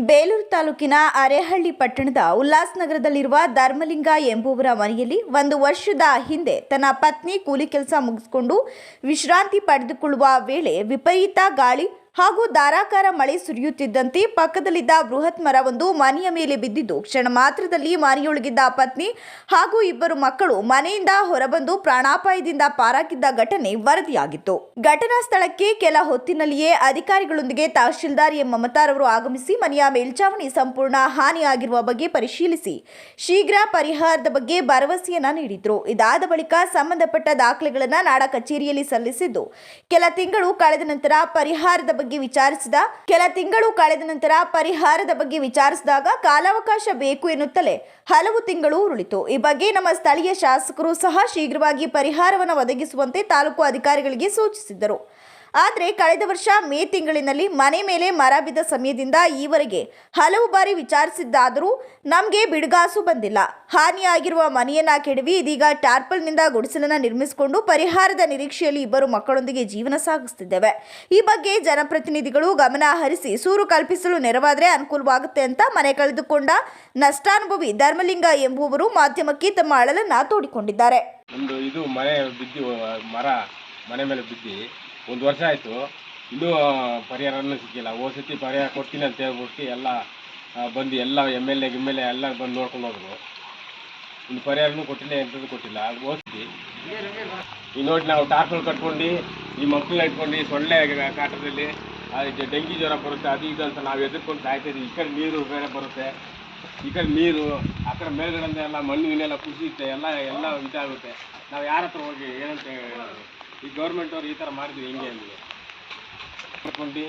ಬೇಲೂರು ತಾಲೂಕಿನ ಅರೇಹಳ್ಳಿ ಪಟ್ಟಣದ ಉಲ್ಲಾಸ್ನಗರದಲ್ಲಿರುವ ಧರ್ಮಲಿಂಗ ಎಂಬುವರ ಮನೆಯಲ್ಲಿ ಒಂದು ವರ್ಷದ ಹಿಂದೆ ತನ್ನ ಪತ್ನಿ ಕೂಲಿ ಕೆಲಸ ಮುಗಿಸಿಕೊಂಡು ವಿಶ್ರಾಂತಿ ಪಡೆದುಕೊಳ್ಳುವ ವೇಳೆ ವಿಪರೀತ ಗಾಳಿ ಹಾಗೂ ಧಾರಾಕಾರ ಮಳೆ ಸುರಿಯುತ್ತಿದ್ದಂತೆ ಪಕ್ಕದಲ್ಲಿದ್ದ ಬೃಹತ್ ಮರವೊಂದು ಮನೆಯ ಮೇಲೆ ಬಿದ್ದಿದ್ದು, ಕ್ಷಣ ಮಾತ್ರದಲ್ಲಿ ಮನೆಯೊಳಗಿದ್ದ ಪತ್ನಿ ಹಾಗೂ ಇಬ್ಬರು ಮಕ್ಕಳು ಮನೆಯಿಂದ ಹೊರಬಂದು ಪ್ರಾಣಾಪಾಯದಿಂದ ಪಾರಾಗಿದ್ದ ಘಟನೆ ವರದಿಯಾಗಿತ್ತು. ಘಟನಾ ಸ್ಥಳಕ್ಕೆ ಕೆಲ ಹೊತ್ತಿನಲ್ಲಿಯೇ ಅಧಿಕಾರಿಗಳೊಂದಿಗೆ ತಹಶೀಲ್ದಾರ್ ಎಂ. ಮಮತಾರವರು ಆಗಮಿಸಿ ಮನೆಯ ಮೇಲ್ಚಾವಣಿ ಸಂಪೂರ್ಣ ಹಾನಿಯಾಗಿರುವ ಬಗ್ಗೆ ಪರಿಶೀಲಿಸಿ, ಶೀಘ್ರ ಪರಿಹಾರದ ಬಗ್ಗೆ ಭರವಸೆಯನ್ನ ನೀಡಿದ್ರು. ಇದಾದ ಬಳಿಕ ಸಂಬಂಧಪಟ್ಟ ದಾಖಲೆಗಳನ್ನು ನಾಡ ಕಚೇರಿಯಲ್ಲಿ ಸಲ್ಲಿಸಿದ್ದು, ಕೆಲ ತಿಂಗಳು ಕಳೆದ ನಂತರ ಪರಿಹಾರದ ಬಗ್ಗೆ ವಿಚಾರಿಸಿದ ಕೆಲ ತಿಂಗಳು ಕಳೆದ ನಂತರ ಪರಿಹಾರದ ಬಗ್ಗೆ ವಿಚಾರಿಸಿದಾಗ ಕಾಲಾವಕಾಶ ಬೇಕು ಎನ್ನುತ್ತಲೇ ಹಲವು ತಿಂಗಳು ಉರುಳಿತು. ಈ ಬಗ್ಗೆ ನಮ್ಮ ಸ್ಥಳೀಯ ಶಾಸಕರು ಸಹ ಶೀಘ್ರವಾಗಿ ಪರಿಹಾರವನ್ನು ಒದಗಿಸುವಂತೆ ತಾಲೂಕು ಅಧಿಕಾರಿಗಳಿಗೆ ಸೂಚಿಸಿದ್ದರು ಆದರೆ ಕಳೆದ ವರ್ಷ ಮೇ ತಿಂಗಳಿನಲ್ಲಿ ಮನೆ ಮೇಲೆ ಮರ ಬಿದ್ದ ಸಮಯದಿಂದ ಈವರೆಗೆ ಹಲವು ಬಾರಿ ವಿಚಾರಿಸಿದ್ದಾದರೂ ನಮಗೆ ಬಿಡುಗಾಸು ಬಂದಿಲ್ಲ. ಹಾನಿಯಾಗಿರುವ ಮನೆಯನ್ನ ಕೆಡವಿ ಇದೀಗ ಟಾರ್ಪಲ್ನಿಂದ ಗುಡಿಸಲನ್ನ ನಿರ್ಮಿಸಿಕೊಂಡು ಪರಿಹಾರದ ನಿರೀಕ್ಷೆಯಲ್ಲಿ ಇಬ್ಬರು ಮಕ್ಕಳೊಂದಿಗೆ ಜೀವನ ಸಾಗಿಸುತ್ತಿದ್ದೇವೆ ಈ ಬಗ್ಗೆ ಜನಪ್ರತಿನಿಧಿಗಳು ಗಮನ ಹರಿಸಿ ಸೂರು ಕಲ್ಪಿಸಲು ನೆರವಾದರೆ ಅನುಕೂಲವಾಗುತ್ತೆ ಅಂತ ಮನೆ ಕಳೆದುಕೊಂಡ ನಷ್ಟಾನುಭವಿ ಧರ್ಮಲಿಂಗ ಎಂಬುವರು ಮಾಧ್ಯಮಕ್ಕೆ ತಮ್ಮ ಅಳಲನ್ನ ತೋಡಿಕೊಂಡಿದ್ದಾರೆ. ಒಂದು ಇದು ಮನೆ ಬಿದ್ದು, ಮರ ಮನೆ ಮೇಲೆ ಬಿದ್ದು ಒಂದು ವರ್ಷ ಆಯಿತು. ಇನ್ನೂ ಪರಿಹಾರನೂ ಸಿಕ್ಕಿಲ್ಲ. ಹೋದ ಸತಿ ಪರಿಹಾರ ಕೊಡ್ತೀನಿ ಅಂತ ಹೇಳ್ಬಿಟ್ಟು ಎಲ್ಲ ಬಂದು ಎಲ್ಲ M L A M L A ಎಲ್ಲ ಬಂದು ನೋಡ್ಕೊಂಡು ಹೋದ್ರು. ಇನ್ನು ಪರಿಹಾರನೂ ಕೊಟ್ಟಿಲ್ಲ ಎಂಥದ್ದು ಕೊಟ್ಟಿಲ್ಲ. ಓದಿಸಿ ಈ ನೋಡಿ ನಾವು ಟಾರ್ಪಲ್ ಕಟ್ಕೊಂಡು, ಈ ಮಕ್ಕಳನ್ನ ಇಟ್ಕೊಂಡು ಸೊಳ್ಳೆ ಕಾಟದಲ್ಲಿ ಅದಕ್ಕೆ ಡೆಂಗಿ ಜ್ವರ ಬರುತ್ತೆ, ಅದು ಇದು ಅಂತ ನಾವು ಎದುರ್ಕೊಂಡು ಸಾಯ್ತಿದ್ವಿ ಈ ಕಡೆ ನೀರು ಬೇರೆ ಬರುತ್ತೆ. ಈ ಕಡೆ ನೀರು, ಆ ಕಡೆ ಮೇಲ್ಗಡೆಯಿಂದ ಎಲ್ಲ ಮಣ್ಣು, ಇನ್ನೆಲ್ಲ ಕುಸಿಯುತ್ತೆ, ಎಲ್ಲ ಎಲ್ಲ ಇದಾಗುತ್ತೆ. ನಾವು ಯಾರ ಹತ್ರ ಹೋಗಿ ಏನಂತ ಹೇಳೋದು ಈ ಗೌರ್ಮೆಂಟ್ ಅವ್ರು ಈ ಥರ ಮಾಡಿದ್ವಿ ಹೆಂಗೆ ಅಂದ್ರೆ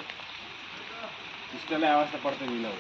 ಇಷ್ಟೆಲ್ಲ ಅವಸ್ಥೆ ಪಡ್ತೀವಿ ನಾವು.